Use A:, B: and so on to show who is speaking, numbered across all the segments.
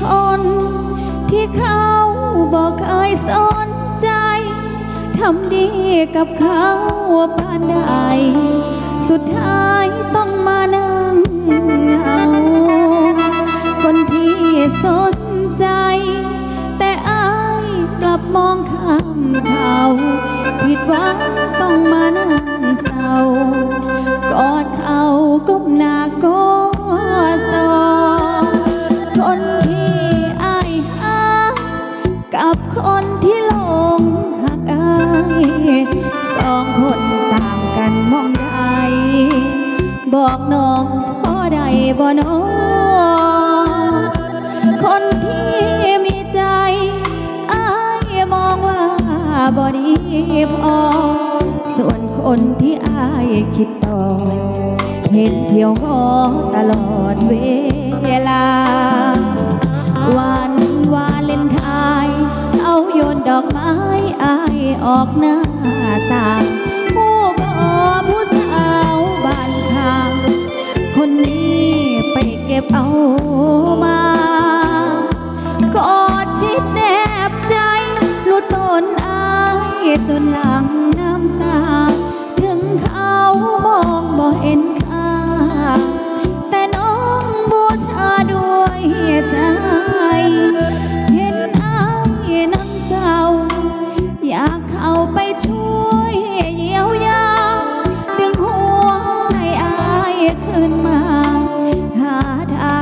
A: คน ที่เขาบอกเคยสนใจ ทำดีกับเขาปานใด สุดท้ายต้องมานั่งเหงาคนที่สนใจ แต่อายกลับมองข้ามเขาผิดหวัง คนที่หลงหักอายสองคนต่างกันมองใดบอกน้องพ่อใดบ่น้องคนที่มีใจอายมองว่าบ่ดีพอส่วนคนที่อายคิดต่อเห็นเที่ยวงอตลอดเวลา ออกหน้าต่างผู้พอผู้สาวบ้านข้าง คนนี้ไปเก็บเอามากอดชิดแนบใจรู้ตนอายจนหลัง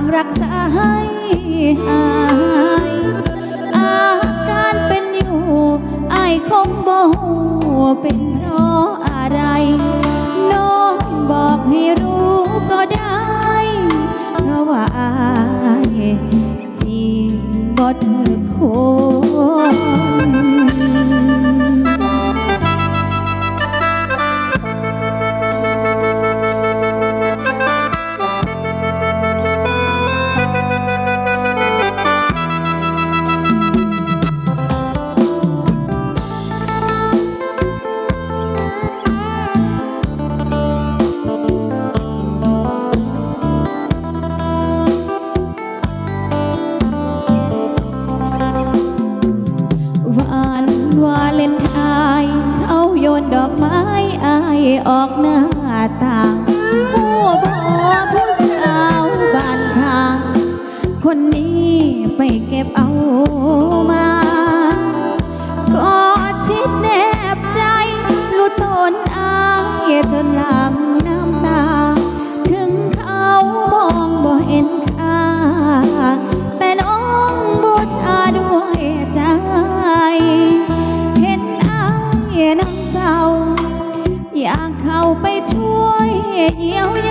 A: างรักษาให้หายอาการเป็นอยู่ไอคงบอกเป็นเพราะอะไรน้องบอกให้รู้ก็ได้เพราะว่าอายจริงบ่ถือคน นดอกไม้อายออกหน้าต่างผู้บอผู้สาวบ้านทาง คนนี้ไปเก็บเอามากอดชิดแนบใจรู้ทนอายจนลำ ว